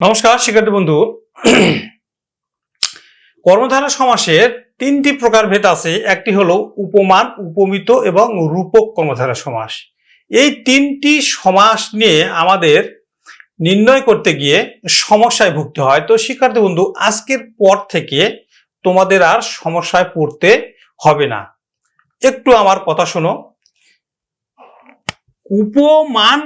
নমস্কার, শিক্ষার্থী বন্ধু। কর্মধারা সমাসের তিনটি প্রকার ভেদ আছে। একটি হলো উপমান, উপমিত এবং রূপক কর্মধারা সমাস। এই তিনটি সমাস নিয়ে আমাদের নির্ণয় করতে গিয়ে সমস্যায় ভুগতে হয়। তো শিক্ষার্থী বন্ধু, আজকের পর থেকে তোমাদের আর সমস্যায় পড়তে হবে না। একটু আমার কথা শোনো। উপমান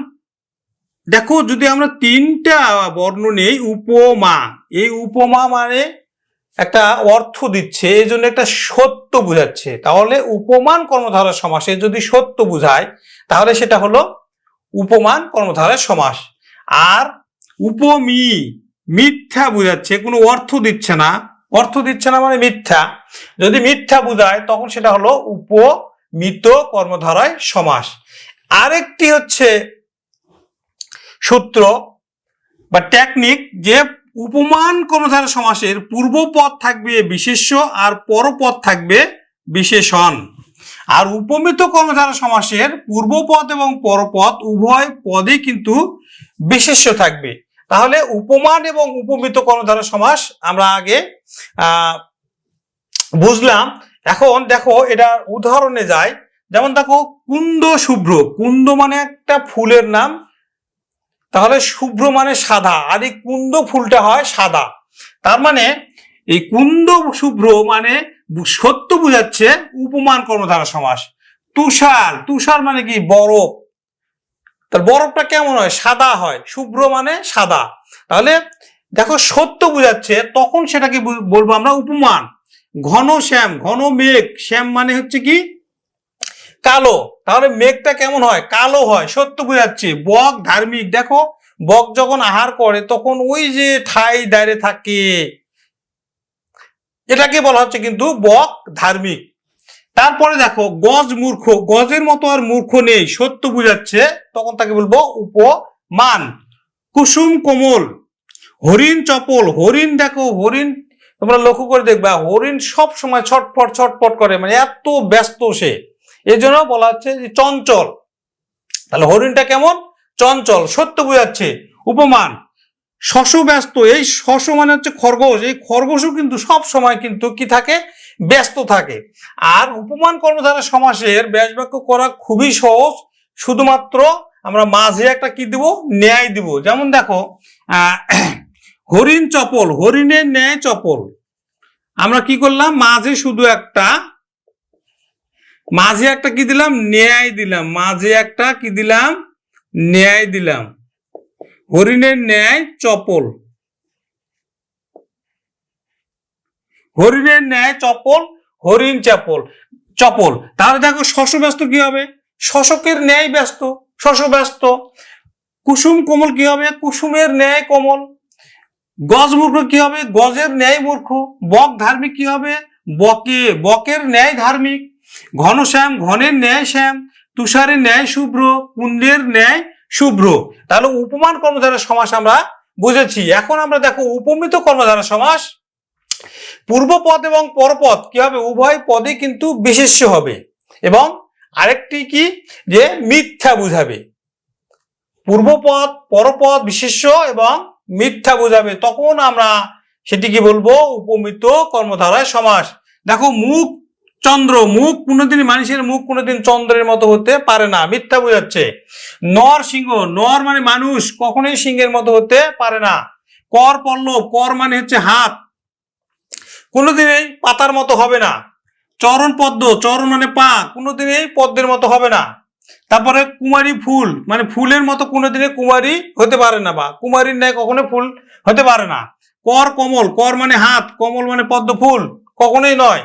দেখো, যদি আমরা তিনটা বর্ণ নেই, উপমা। এই উপমা মানে একটা অর্থ দিচ্ছে, এই জন্য একটা সত্য বোঝাচ্ছে। তাহলে উপমান কর্মধারা সমাসে যদি সত্য বোঝায়, তাহলে সেটা হলো উপমান কর্মধারার সমাস। আর উপমি, মিথ্যা বোঝাচ্ছে, কোনো অর্থ দিচ্ছে না। অর্থ দিচ্ছে না মানে মিথ্যা। যদি মিথ্যা বোঝায়, তখন সেটা হলো উপমিত কর্মধারায় সমাস। আরেকটি হচ্ছে সূত্র বা টেকনিক যে উপমান কর্মধারা সমাসের পূর্ব পূর্বপদ থাকবে বিশেষ্য আর পরপদ থাকবে বিশেষণ। আর উপমিত কর্মধারা সমাসের পূর্বপদ এবং পরপদ উভয় পদে কিন্তু বিশেষ্য থাকবে। তাহলে উপমান এবং উপমিত কর্মধারা সমাস আমরা আগে বুঝলাম। এখন দেখো এটা উদাহরণে যায় যেমন দেখো কুন্দ শুভ্র কুন্দ মানে একটা ফুলের নাম। তাহলে শুভ্র মানে সাদা, আর এই কুন্দ ফুলটা হয় সাদা। তার মানে এই কুন্দ শুভ্র মানে সত্য বোঝাচ্ছে উপমান কর্মধারা সমাস। তুষার তুষার মানে কি? বরফ। তার বরফটা কেমন হয়? সাদা হয়। শুভ্র মানে সাদা। তাহলে দেখো সত্য বোঝাচ্ছে, তখন সেটাকে বলব আমরা উপমান। ঘন শ্যাম, ঘন মেঘ। শ্যাম মানে হচ্ছে কি? কালো। তাহলে মেঘটা কেমন হয়? কালো হয়। সত্য বোঝাচ্ছে। বক ধার্মিক। দেখো, বক যখন আহার করে, তখন ওই যে ঠাই দাঁড়িয়ে থাকে। এটাকে বলা হচ্ছে কিন্তু বক ধার্মিক। তারপরে দেখো, গজ মূর্খ। গজের মতো আর মূর্খ নেই। সত্য বুঝাচ্ছে। তখন তাকে বলব উপমান। কুসুম কোমল। হরিণ চপল। হরিণ দেখো, হরিণ তোমরা লক্ষ্য করে দেখবা, হরিণ সব সময় ছটফট ছটফট করে। মানে এত ব্যস্ত সে। এই জন্য বলা হচ্ছে যে চঞ্চল। তাহলে হরিণটা কেমন? চঞ্চল, সত্য বোঝাচ্ছে, উপমান। শশ ব্যস্ত, এই শশ মানে হচ্ছে খরগোশ, এই খরগোশও কিন্তু সব সময় কিন্তু কি থাকে? ব্যস্ত থাকে। আর উপমান কর্মধারা সমাসের ব্যাস বাক্য করা খুবই সহজ, শুধুমাত্র আমরা মাঝে একটা কি দিব? ন্যায় দিব। যেমন দেখো হরিণ চপল, হরিণের ন্যায় চপল। আমরা কি করলাম? মাঝে শুধু একটা মাঝে একটা কি দিলাম? ন্যায় দিলাম। মাঝে একটা কি দিলাম? ন্যায় দিলাম। হরিণের ন্যায় চপল। হরিণের ন্যায় চপল, হরিণ চাপল, চপল। তাহলে দেখো শশ ব্যস্ত কি হবে? শশকের ন্যায় ব্যস্ত শশ ব্যস্ত কুসুম কোমল কি হবে? কুসুমের ন্যায় কোমল। গজ মূর্খ কি হবে? গজের ন্যায় মূর্খ। বক ধার্মিক কি হবে? বকে, বকের ন্যায় ধার্মিক। ঘনশ্যাম ঘনের ন্যায় শ্যাম, তুষারের ন্যায় শুভ্র কুণ্ডের ন্যায় শুভ্র। তাহলে উপমান কর্মধারা সমাস আমরা বুঝেছি। এখন আমরা দেখো উপমিত কর্মধারা সমাস। পূর্বপদ এবং পরপদ কি হবে? উভয় পদে কিন্তু বিশেষ্য হবে। এবং আরেকটি কি? যে মিথ্যা বুঝাবে। পূর্বপদ পরপদ বিশেষ্য এবং মিথ্যা বুঝাবে। তখন আমরা সেটিকে বলব উপমিত কর্মধারায় সমাস। দেখো মুখ চন্দ্র মুখ কোনোদিন মানুষের মুখ কোনোদিন চন্দ্রের মতো হতে পারে না। মিথ্যা বোঝাচ্ছে। নর সিংহ, নর মানে মানুষ, কখনোই সিংহের মতো হতে পারে না। কর পল্লব, কর মানে হচ্ছে হাত। কোনোদিনই পাতার মতো হবে না। চরণ পদ্ম, চরণ মানে পা কোনোদিনই পদ্মের মতো হবে না। তারপরে কুমারী ফুল মানে ফুলের মতো কোনোদিনে কুমারী হতে পারে না বা কুমারীর ন্যায় কখনো ফুল হতে পারে না। কর কমল, কর মানে হাত, কমল মানে পদ্ম ফুল, কখনোই নয়।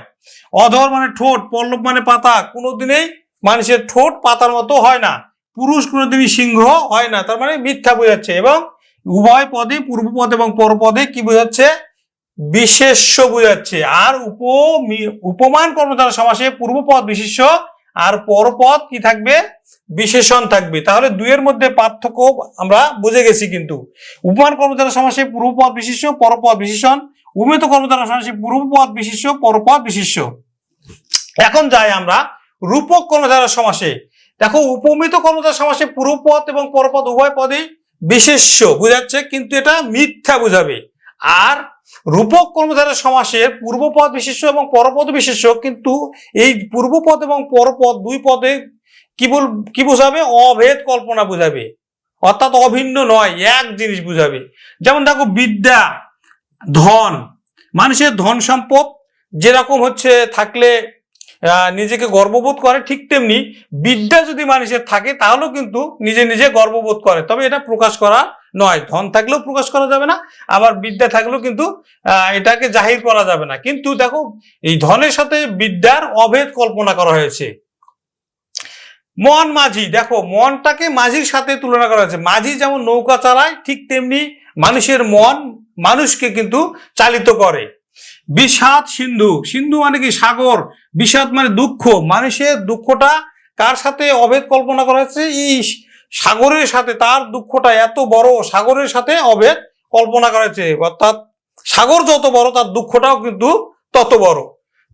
অধর মানে ঠোঁট, পল্লব মানে পাতা, কোনোদিনই মানুষের ঠোঁট পাতার মতো হয় না। পুরুষ কোনোদিনই সিংহ হয় না, তার মানে মিথ্যা বোঝাচ্ছে এবং উভয় পদে পূর্বপদ এবং পরপদে কি বোঝাচ্ছে? বিশেষ্য বোঝাচ্ছে। আর উপ উপমান কর্মধারা সমাসে পূর্বপদ বিশেষ্য, আর পরপদ কি থাকবে? বিশেষণ থাকবে। তাহলে দুইয়ের মধ্যে পার্থক্য আমরা বুঝে গেছি কিন্তু। উপমান কর্মধারা সমাসে পূর্বপদ বিশেষ্য পরপদ বিশেষণ উমিত কর্মধারা সমাসে পূর্বপদ বিশেষ্য পরপদ বিশেষ্য এখন যাই আমরা রূপক কর্মধারা সমাসে। দেখো, উপমিত কর্মধারা সমাসে পূর্বপদ এবং পরপদ উভয় পদেই বিশেষ্য বুঝাচ্ছে? কিন্তু এটা মিথ্যা বুঝাবে। আর রূপক কর্মধারা সমাসের পূর্বপদ বিশেষ্য এবং পরপদ বিশেষ্য কিন্তু এই পূর্বপদ এবং পরপদ দুই পদে কি বল, কি বোঝাবে? অভেদ কল্পনা বোঝাবে। অর্থাৎ অভিন্ন নয়, এক জিনিস বুঝাবে। যেমন দেখো, বিদ্যা। ধন। মানুষের ধন সম্পদ যেরকম হচ্ছে থাকলে নিজেকে গর্ববোধ করে ঠিক তেমনি বিদ্যা যদি মানুষের থাকে তাহলেও কিন্তু নিজে নিজে গর্ববোধ করে। তবে এটা প্রকাশ করা নয়। ধন থাকলেও প্রকাশ করা যাবে না, আবার বিদ্যা থাকলেও কিন্তু এটাকে জাহির করা যাবে না। কিন্তু দেখো, এই ধনের সাথে বিদ্যার অভেদ কল্পনা করা হয়েছে। মন মাঝি, দেখো, মনটাকে মাঝির সাথে তুলনা করা হয়েছে। মাঝি যেমন নৌকা চালায়, ঠিক তেমনি মানুষের মন মানুষকে কিন্তু চালিত করে। বিষাদ সিন্ধু সিন্ধু মানে কি সাগর? বিষাদ মানে দুঃখ। মানুষের দুঃখটা কার সাথে অভেদ কল্পনা করা হয়েছে? এই সাগরের সাথে, তার দুঃখটা এত বড়, সাগরের সাথে অভেদ কল্পনা করা হয়েছে। অর্থাৎ সাগর যত বড়, তার দুঃখটাও কিন্তু তত বড়।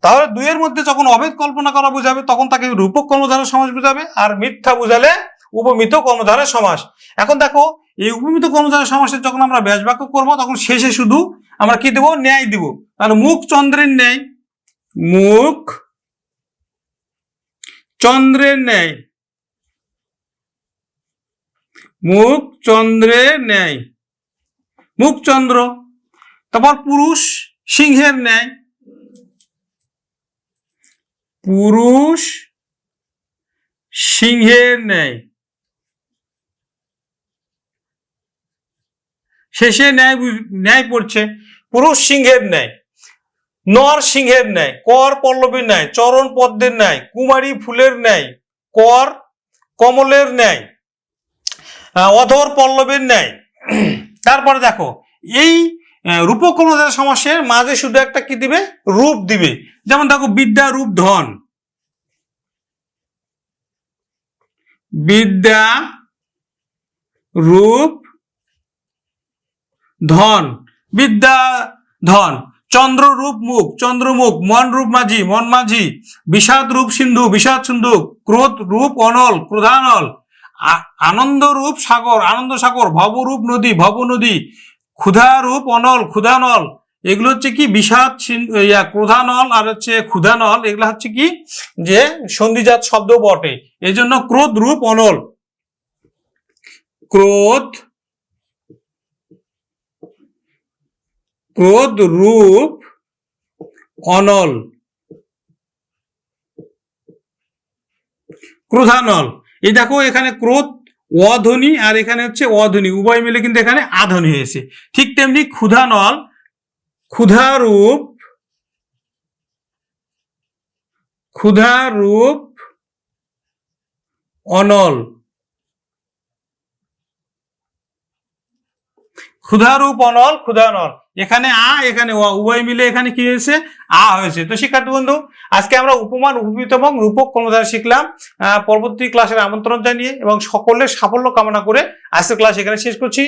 তাহলে দুইয়ের মধ্যে যখন অভেদ কল্পনা করা বোঝাবে, তখন তাকে রূপক কর্মধারের সমাস বোঝাবে, আর মিথ্যা বোঝালে উপমিত কর্মধারের সমাস। এখন দেখো, এই উপমিত কর্মধারের সমাসের যখন আমরা ব্যাস বাক্য করব, তখন শেষে শুধু আমরা কি দেবো? ন্যায় দিব। তাহলে মুখ চন্দ্রের ন্যায়। মুখ চন্দ্রের ন্যায়। মুখ চন্দ্রের ন্যায়। মুখ চন্দ্র। তারপর পুরুষ সিংহের ন্যায়। পুরুষ সিংহের ন্যায়। শেষে ন্যায় ন্যায় পড়ছে। পুরুষ সিংহের ন্যায় নর সিংহের ন্যায় কর পল্লবীর ন্যায় চরণ পদ্মের ন্যায় কুমারী ফুলের ন্যায় কর কমলের ন্যায় অধর পল্লবের ন্যায়। তারপরে দেখো এই আহ, রূপক সমাসের মাঝে শুধু একটা কি দিবে? রূপ দিবে। যেমন দেখো বিদ্যা রূপ ধন। বিদ্যা রূপ ধন, বিদ্যা, ধন। চন্দ্ররূপ মুখ চন্দ্রমুখ মন রূপ মাঝি, মন মাঝি। বিষাদ রূপ সিন্ধু, বিষাদ সিন্ধু। ক্রোধ রূপ অনল, ক্রোধানল। আনন্দ রূপ সাগর, আনন্দ সাগর ভবরূপ নদী, ভব নদী। ক্ষুধা রূপ অনল, ক্ষুধানল। এগুলো হচ্ছে কি বিষাদ ইয়া, ক্রোধানল আর হচ্ছে ক্ষুধানল। এগুলো হচ্ছে কি যে সন্ধিজাত শব্দ বটে। এই জন্য ক্রোধ রূপ অনল। ক্রোধ ক্রোধ রূপ অনল। ক্রোধানল। এই দেখো, এখানে ক্রোধ, অধ্বনি, আর এখানে হচ্ছে অধ্বনি। উভয় মিলে কিন্তু এখানে আধ্বনি হয়েছে। ঠিক তেমনি ক্ষুধানল, ক্ষুধারূপ ক্ষুধারূপ অনল। ক্ষুধারূপ অনল ক্ষুধানল এখানে আ, এখানে ওয়া উভয় মিলে এখানে কি হয়েছে? আ হয়েছে। তো শিক্ষার্থী বন্ধু, আজকে আমরা উপমান উপমিত এবং রূপক কর্মধারা শিখলাম পরবর্তী ক্লাসের আমন্ত্রণ জানিয়ে এবং সকলের সাফল্য কামনা করে আজকের ক্লাস এখানে শেষ করছি।